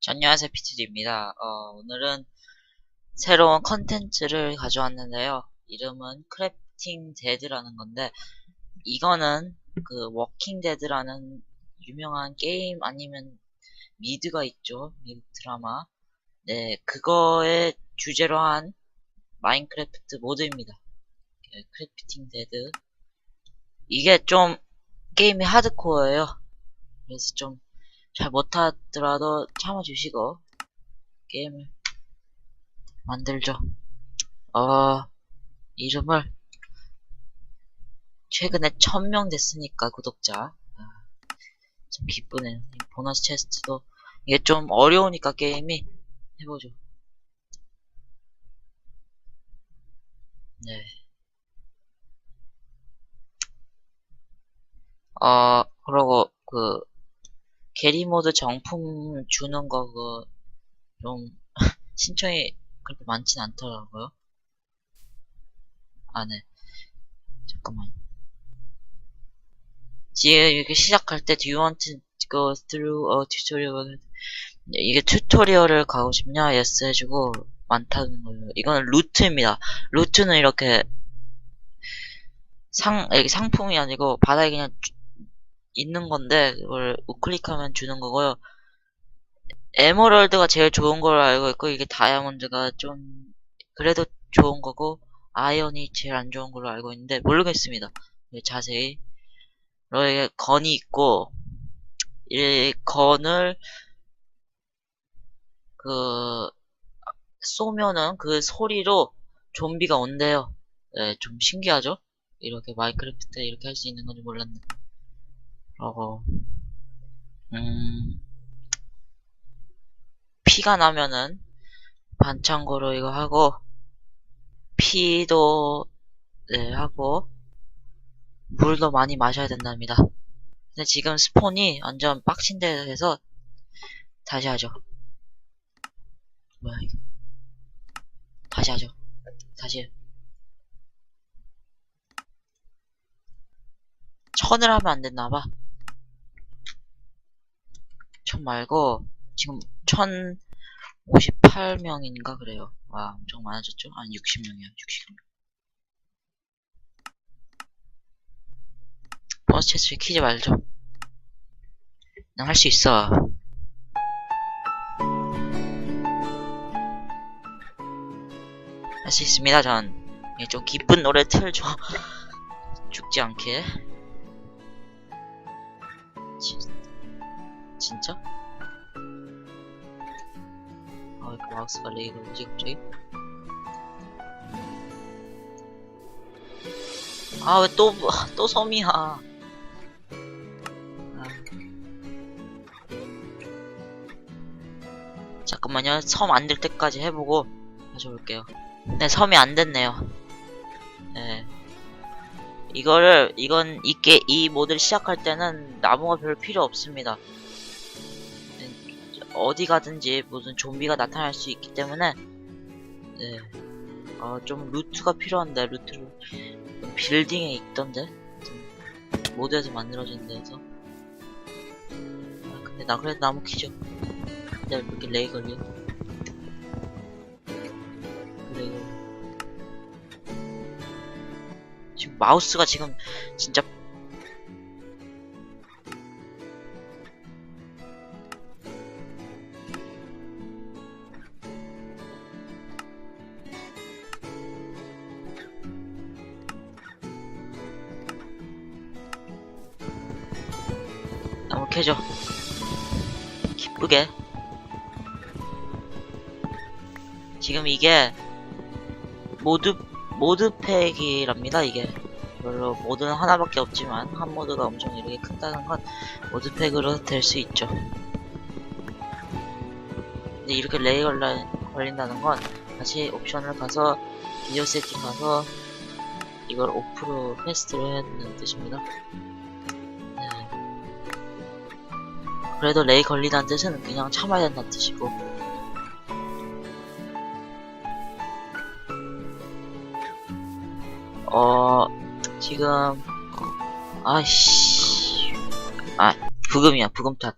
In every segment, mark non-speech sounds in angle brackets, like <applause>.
자, 안녕하세요 피티디입니다. 어, 오늘은 새로운 컨텐츠를 가져왔는데요. 이름은 크래프팅 데드라는 건데 이거는 그 워킹 데드라는 유명한 게임 아니면 미드가 있죠. 미드 드라마. 네, 그거의 주제로 한 마인크래프트 모드입니다. 네, 크래프팅 데드. 이게 좀 게임이 하드코어예요. 그래서 좀 잘 못하더라도 참아주시고 게임을 만들죠. 어 이름을 최근에 1000명 됐으니까 구독자 아, 좀 기쁘네요. 이 보너스 체스트도 이게 좀 어려우니까 게임이 해보죠. 네. 어 그러고 그 게리 모드 정품 주는 거 그 좀 <laughs> 신청이 그렇게 많진 않더라고요. 아, 네. 잠깐만. 지금 이렇게 시작할 때 Do you want to go through a tutorial? 이게 튜토리얼을 가고 싶냐? yes 해주고 많다는 거예요. 이거는 루트입니다. 루트는 이렇게 상, 상품이 아니고 바닥에 그냥 있는 건데 그걸 우클릭하면 주는 거고요. 에메랄드가 제일 좋은 걸로 알고 있고 이게 다이아몬드가 좀 그래도 좋은 거고 아이언이 제일 안 좋은 걸로 알고 있는데 모르겠습니다. 네, 자세히 이게 건이 있고 이 건을 그 쏘면은 그 소리로 좀비가 온대요. 네, 좀 신기하죠? 이렇게 마이크래프트에 이렇게 할 수 있는 건지 몰랐네. 그러고 음 피가 나면은 반창고로 이거 하고 피도 네 하고 물도 많이 마셔야 된답니다. 근데 지금 스폰이 완전 빡친 데에서 다시 하죠. 뭐야 이거? 다시 하죠. 다시. 천을 하면 안 됐나봐. 천 말고 지금 1058명인가 그래요. 와 엄청 많아졌죠? 한 60명이야 60명. 버스 체스 키지 말죠. 난 할 수 있어. 할 수 있습니다 전. 예, 좀 기쁜 노래 틀죠. <laughs> 죽지 않게. 진, 진짜? 아, 그 마우스가 렉이 걸리지, 갑자기? 아, 왜 또, <laughs> 또 섬이야. 아. 잠깐만요. 섬 안 될 때까지 해보고 가져올게요. 네, 섬이 안 됐네요. 네. 이거를, 이건, 이게, 이 모드를 시작할 때는 나무가 별로 필요 없습니다. 어디 가든지 무슨 좀비가 나타날 수 있기 때문에 네. 어, 좀 루트가 필요한데 루트를 빌딩에 있던데 좀 모드에서 만들어진 데에서. 아, 근데 나 그래도 나무 키죠. 왜 이렇게 레이 걸려 걸려 지금 마우스가 지금 진짜 기쁘게. 지금 이게 모드 모드 팩이랍니다. 이게 별로 모드는 하나밖에 없지만 한 모드가 엄청 이렇게 큰다는 건 모드 팩으로 될 수 있죠. 근데 이렇게 레이 걸라, 걸린다는 건 다시 옵션을 가서 비디오 세팅 가서 이걸 오프로 패스트로 해야 된다는 뜻입니다. 그래도 레이 걸리다는 뜻은 그냥 참아야 된다는 뜻이고. 어 지금 어, 아씨. 아 부금이야 부금탓.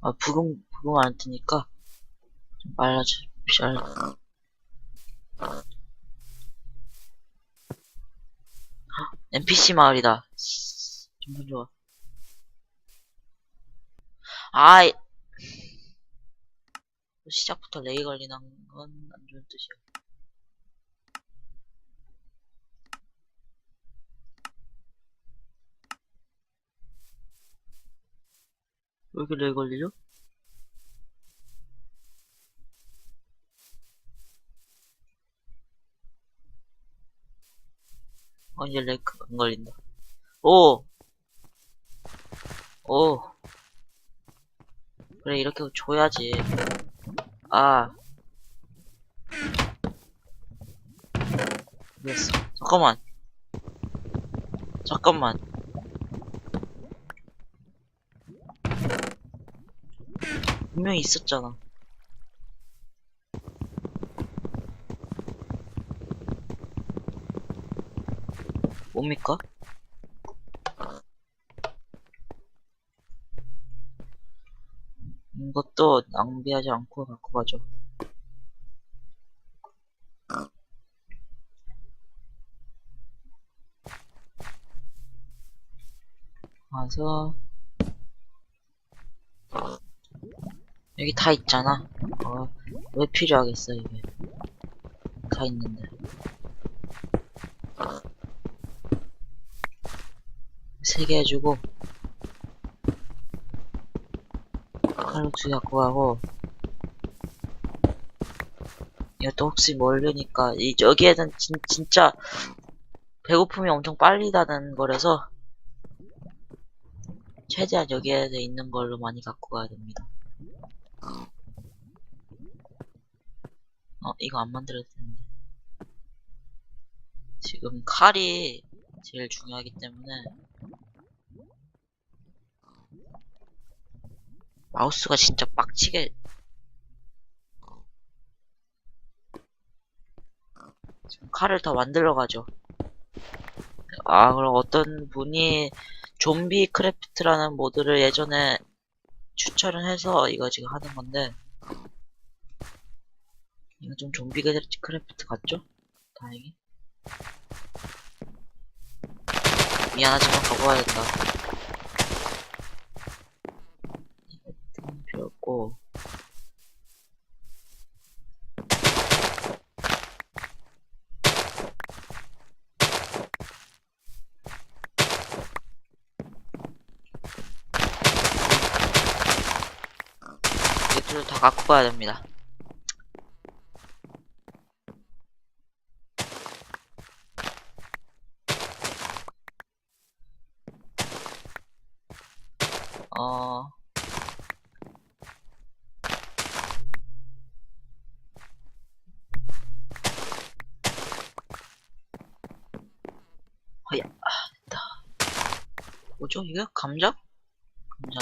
아 부금 부금 안 뜨니까 좀 말라줘 잘. NPC 마을이다. 정말 좋아. 아이. 시작부터 레이 걸리는 건 안 좋은 뜻이야. 왜 이렇게 레이 걸리죠? 어, 이제 레이 안 걸린다. 오! 오! 그래, 이렇게 줘야지. 아. 됐어. 잠깐만. 잠깐만. 분명히 있었잖아. 뭡니까? 이것도 낭비하지 않고 갖고 가죠. 가서 여기 다 있잖아. 어, 왜 필요하겠어 이게? 다 있는데. 세 개 해주고 칼로 두개 갖고 가고 이것도 혹시 모르니까 이 여기에는 진, 진짜 배고픔이 엄청 빨리 다는 거라서 최대한 여기에 있는 걸로 많이 갖고 가야 됩니다. 어, 이거 안 만들어도 되는데. 지금 칼이 제일 중요하기 때문에 마우스가 진짜 빡치게 칼을 더 만들러 가죠. 아, 그럼 어떤 분이 좀비 크래프트라는 모드를 예전에 추천을 해서 이거 지금 하는 건데 이거 좀 좀비 크래프트 같죠? 다행히 미안하지만 가봐야겠다 이것도 필요 없고. 이것들을 다 갖고 가야 됩니다 어... 허야, 아, 됐다. 뭐죠, 이게? 감자? 감자.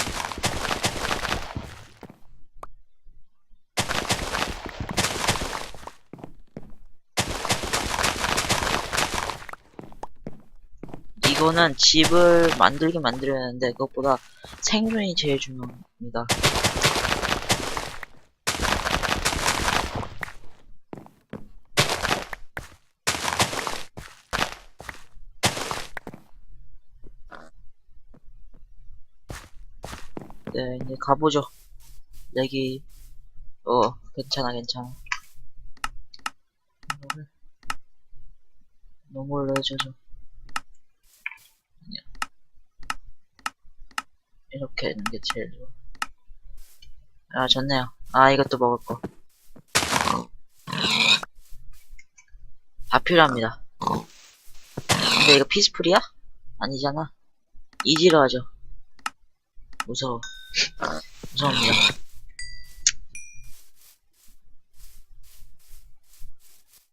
이거는 집을 만들긴 만들어야 하는데 그것보다 생존이 제일 중요합니다. 네, 이제 가보죠. 여기, 어, 괜찮아, 괜찮아. 이거를 너무 올려줘서. 이렇게 있는 게 제일 좋아. 아, 좋네요. 아, 이것도 먹을 거. 다 필요합니다. 근데 이거 피스풀이야? 아니잖아. 이지로 하죠. 무서워. 무서웁니다.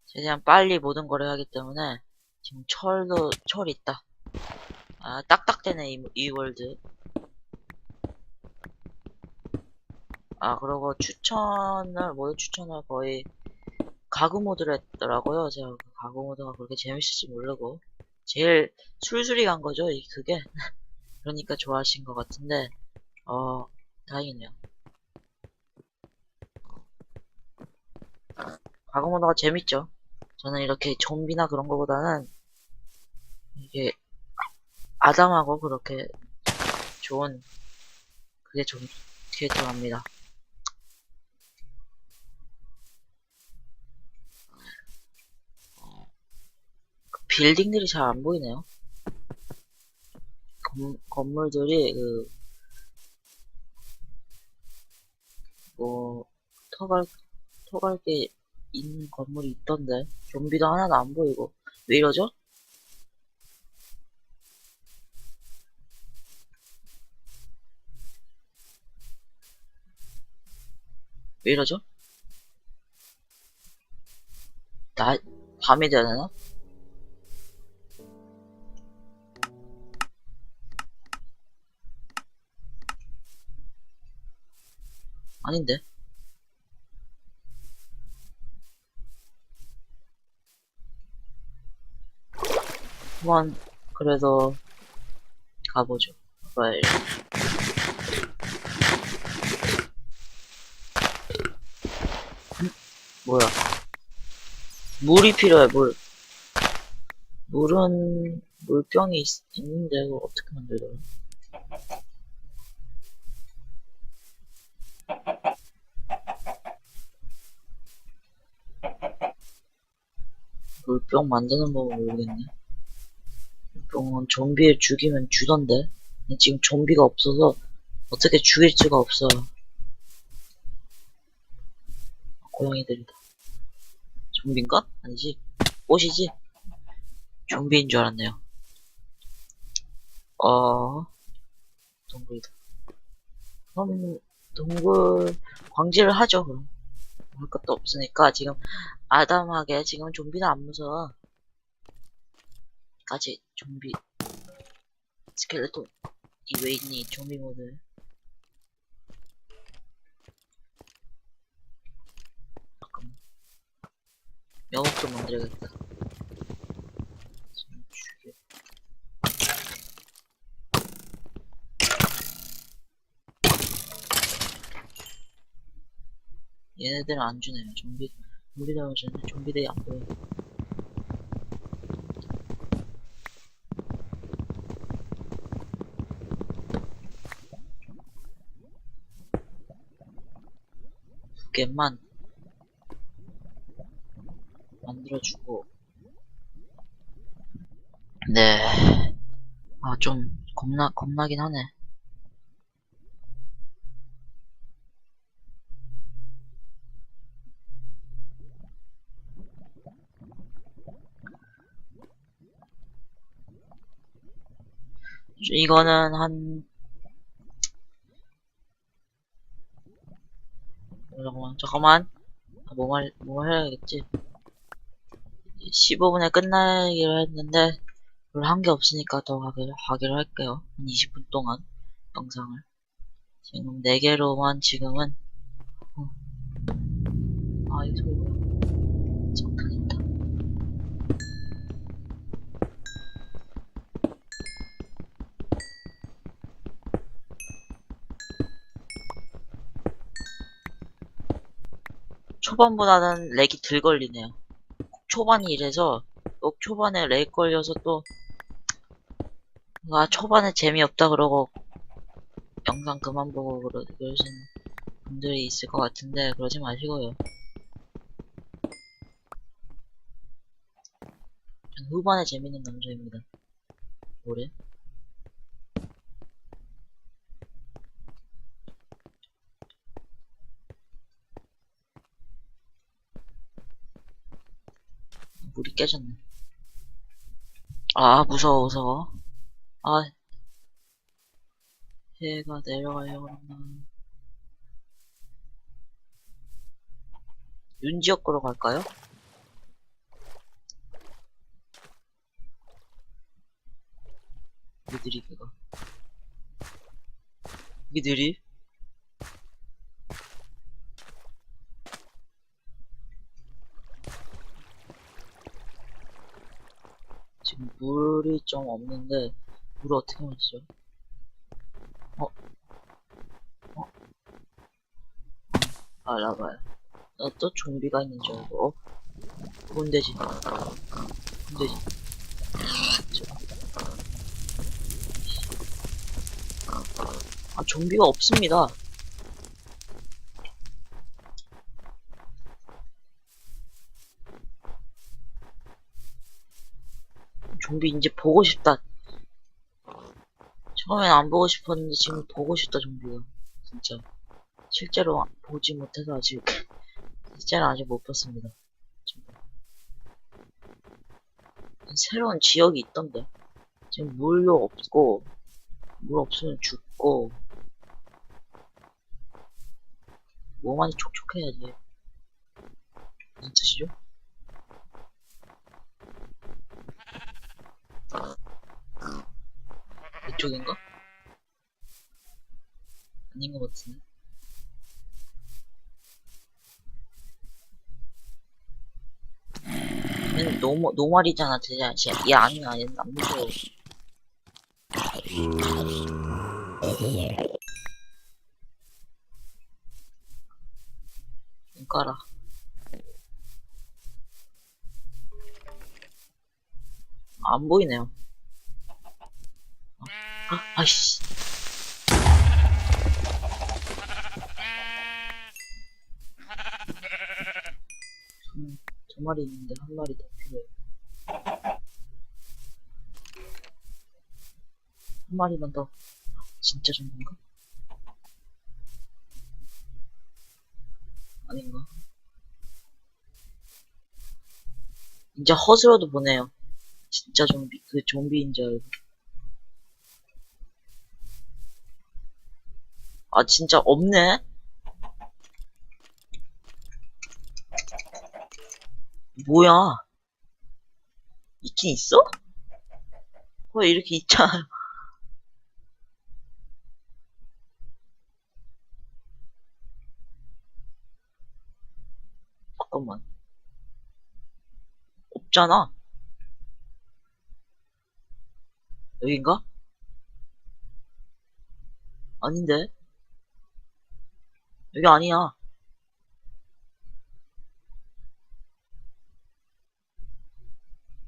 최대한 빨리 모든 걸 해야 하기 때문에 지금 철도, 철 있다. 아, 딱딱되네, 이, 이 월드. 아, 그리고 추천을, 모두 추천을 거의 가구 모드로 했더라고요. 제가 그 가구 모드가 그렇게 재밌을지 모르고. 제일 술술이 간 거죠, 이, 그게. <laughs> 그러니까 좋아하신 것 같은데, 어, 다행이네요. 과거모드가 재밌죠. 저는 이렇게 좀비나 그런 거보다는 이게 아담하고 그렇게 좋은 그게 좀 그게 좋아합니다. 빌딩들이 잘 안 보이네요. 건, 건물들이 그 터갈, 터갈 게 있는 건물이 있던데, 좀비도 하나도 안 보이고, 왜 이러죠? 왜 이러죠? 나, 밤이 돼야 되나? 아닌데. 한번 그래도 가보죠. 빨리. 음? 뭐야? 물이 필요해 물. 물은 물병이 있, 있는데 이거 어떻게 만들더라? 물병 만드는 법을 모르겠네. 물병은 좀비를 죽이면 주던데. 지금 좀비가 없어서 어떻게 죽일 수가 없어. 고양이들이다. 좀비인가? 아니지. 꽃이지? 좀비인 줄 알았네요. 어, 동굴이다. 그럼, 동굴, 광질을 하죠, 그럼. 할 것도 없으니까, 지금, 아담하게, 지금 좀비는 안 무서워. 까지, 좀비, 스켈레톤, 이 왜 있니, 좀비 모드. 잠깐만. 명옥 좀 만들어야겠다. 얘네들은 안 주네요. 좀비, 좀비들 주는데 좀비들이 안 보여. 두 개만 만들어주고. 네. 아, 좀, 겁나, 겁나긴 하네. 이거는 한 잠깐만. 아, 뭐 말, 뭐 해야겠지? 15분에 끝나기로 했는데 별한게 없으니까 더 하기로, 하기로 할게요. 한 20분 동안 영상을. 지금 4개로만 지금은 어. 아 이거 초반보다는 렉이 덜 걸리네요. 초반이 이래서 또 초반에 렉 걸려서 또 아, 초반에 재미없다 그러고 영상 그만 보고 그러, 그러시는 분들이 있을 것 같은데 그러지 마시고요. 전 후반에 재밌는 남자입니다. 뭐래? 물이 깨졌네. 아, 무서워, 무서워. 아, 해가 내려가려고 그러나. 윤지역으로 갈까요? 이게 느리? 지금 물이 좀 없는데 물을 어떻게 마시죠? 어? 어? 아 라바야 나또 좀비가 있는 줄 알고, 어? 본대지. 본대지. 아, 좀비가 없습니다. 좀비 이제 보고 싶다. 처음엔 안 보고 싶었는데 지금 보고 싶다, 좀비가. 진짜. 실제로 보지 못해서 아직, 실제로 아직 못 봤습니다. 지금. 새로운 지역이 있던데. 지금 물도 없고, 물 없으면 죽고, 몸만이 촉촉해야지. 무슨 뜻이죠? 이쪽인가? 아닌 것 같은데. 얘는 노, 노말이잖아. 진짜 얘 아니야, 얘는 안 무서워. 눈 깔아. 안 보이네요. 아, 아이씨. 음, 저 마리 있는데 한 마리 더 필요해. 한 마리만 더. 진짜 전문가? 아닌가? 이제 허스로도 보내요. 진짜 좀비, 그 좀비인 줄 알고. 아, 진짜 없네? 뭐야? 있긴 있어? 왜 이렇게 있잖아. <laughs> 잠깐만. 없잖아. 여긴가? 아닌데? 여기 아니야.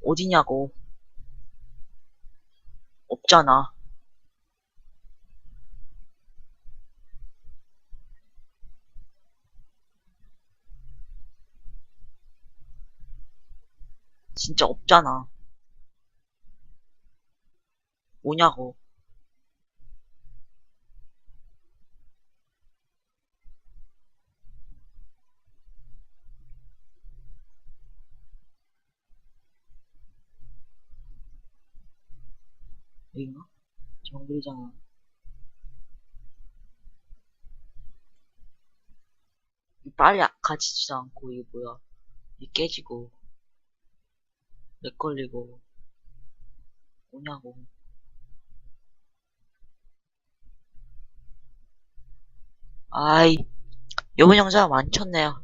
어디냐고. 없잖아. 진짜 없잖아. 뭐냐고. 여긴가? 정글이잖아. 이 빨리 가지지도 않고, 이게 뭐야. 이 깨지고, 렉 걸리고, 뭐냐고. 아이, 요번 영상 많쳤네요.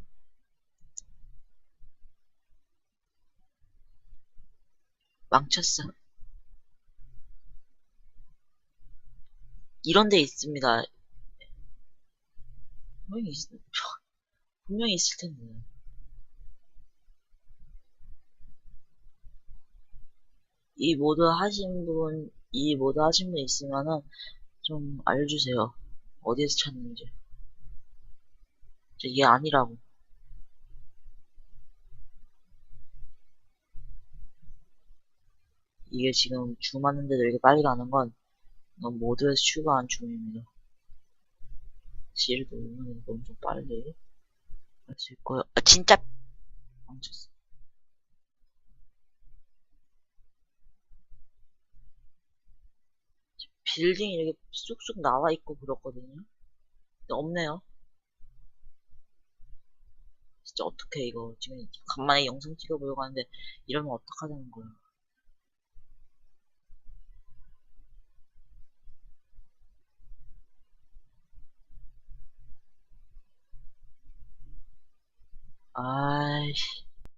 망쳤어. 이런 데 있습니다. 분명히 있, 분명히 있을 텐데. 이 모드 하신 분, 이 모드 하신 분 있으면은 좀 알려주세요. 어디에서 찾는지. 이게 아니라고. 이게 지금 줌 하는데도 이렇게 빨리 가는 건 이건 모드에서 추가한 줌입니다. 이거 엄청 빨리 할 수 있고요. 아, 진짜 망쳤어. 빌딩이 이렇게 쑥쑥 나와 있고 그렇거든요. 근데 없네요. 진짜 어떡해 이거 지금 간만에 영상 찍어보려고 하는데 이러면 어떡하자는 거야. 아이씨.